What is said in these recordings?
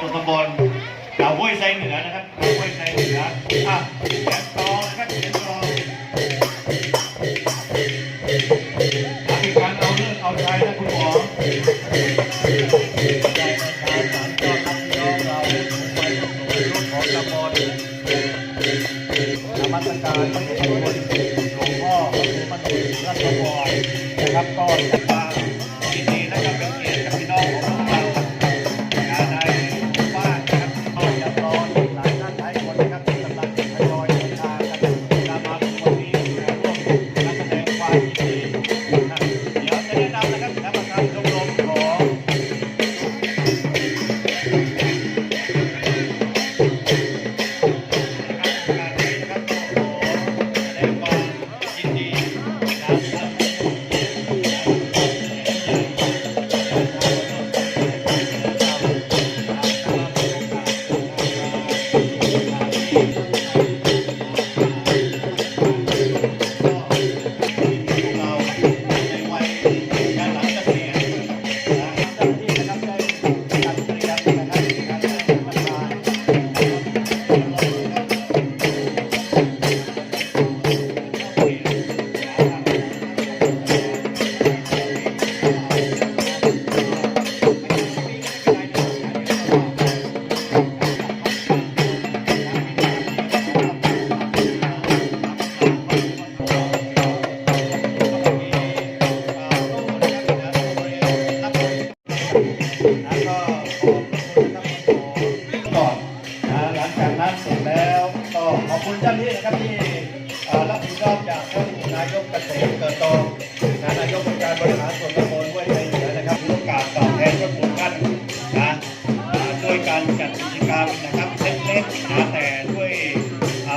ส่วตำบลดาวห้วยไซเหนือนะครับดาวห้วยไซเหนืออะเขียนต่อนะครับเขียนต่อมีการเอาเรื่องเอาใจนะคุณหมอได้ประชาสัมพันธ์ต้อนรับพี่น้องเรารุ่นของตำบลนมัสการพระพุทธคุณหลวงพ่อพระพุทธคุณรัตนวรนะครับก็จะมา ตนะนายกองค์การบริหารส่วนตำบลห้วยไทยเหนือนะครับมีโอกาสตอบแทนพระคุณท่านนะอ่าด้วยการจัดกิจกรรมนะครับเล็กๆนะแต่ด้วย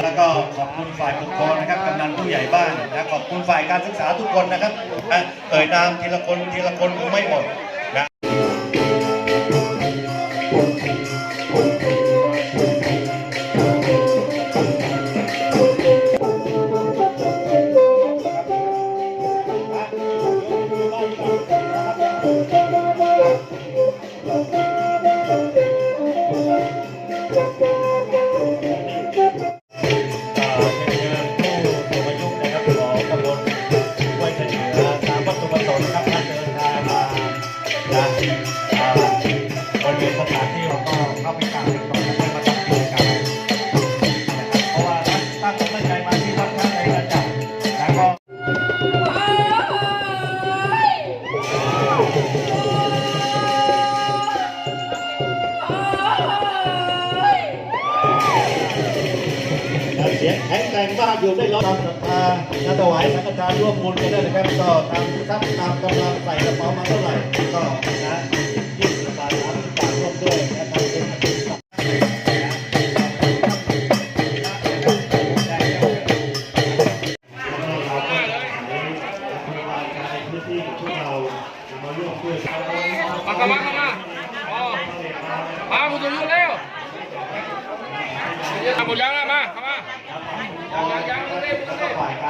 แล้วก็ขอบคุณฝ่ายปกครองนะครับกำนันผู้ใหญ่บ้านนะขอบคุณฝ่ายการศึกษาทุกคนนะครับอะเอ่ยนามทีละคนทีละคนคงไม่หมดนะ นะ สียงแข็งแรงมากอยู่ได้ร้อยตามศรัทธาและถวายสังฆทานร่วมบุญกันด้วยนะครับ ก็ตามทรัพย์ตามกำลังใส่กระเป๋ามาเท่าไหร่ก็นะยี่สิบบาทสามสิบบาทร่วมด้วยและทำเป็นอามาร่วมด้วยมาเข้ามาเข้ามาอ๋อมาคุณจะรู้แล้ว หมดยังนะมาเข้ามายังยังยังเร็วเร็วฝ่ายร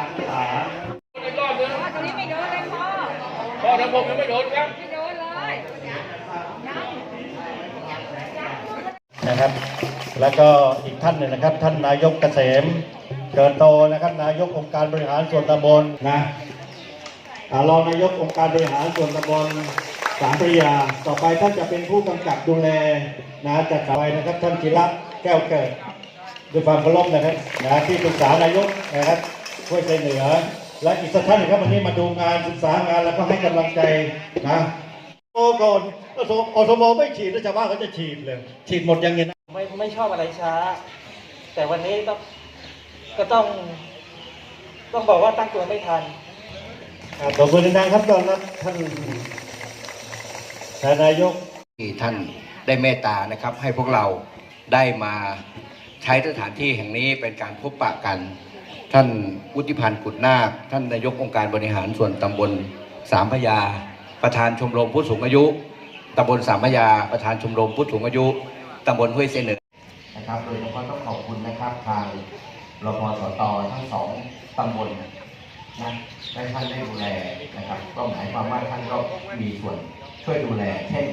อีกรอบนึงตรงนี้ไม่โดนเลยพ่อพ่อทั้งผมยังไม่โดนครับไม่โดนเลยยังนะครับ แล้วก็อีกท่านหนึ่งนะครับ ท่านนายกเกษมเกิดโตนะครับ นายกองค์การบริหารส่วนตำบลนะอารองนายกองค์การบริหารส่วนตำบลสามพระยาต่อไปท่านจะเป็นผู้กำกับดูแลนะจากไปนะครับท่านจิรัตน์แก้วเกิด ด้วยความเคารพนะครับนะที่ปรึกษานายกนะครับห้วยไชเหนือ และอีกสักท่านหนึงครับวันนี้มาดูงานศึกษางานแล้วก็ให้กำลังใจนะโอ้ก่อนอสอสมไม่ฉีดแล้วชาวบ้านเขาจะฉีดเลยฉีดหมดยังไงนะไม่ไม่ชอบอะไรช้า แต่วันนี้ต้องก็ต้อง ต้องบอกว่าตั้งตัวไม่ทันครับขอบคุณดังๆครับตอนรับท่านท่านนายกที่ท่านได้เมตตานะครับ ให้พวกเราได้มา ใช้สถานที่แห่งนี้เป็นการพบปะกัน ท่านวุฒิพันธ์กุดนาค ท่านนายกองค์การบริหารส่วนตำบลสามพยา ประธานชมรมผู้สูงอายุตำบลสามพยา ประธานชมรมผู้สูงอายุตำบลห้วยเสนอนะครับโดยเฉพาะต้องขอบคุณนะครับทางรพสตทั้งสองตำบลนะได้ท่านได้ดูแลนะครับ ก็หมายความว่าท่านก็มีส่วนช่วยดูแลเช่น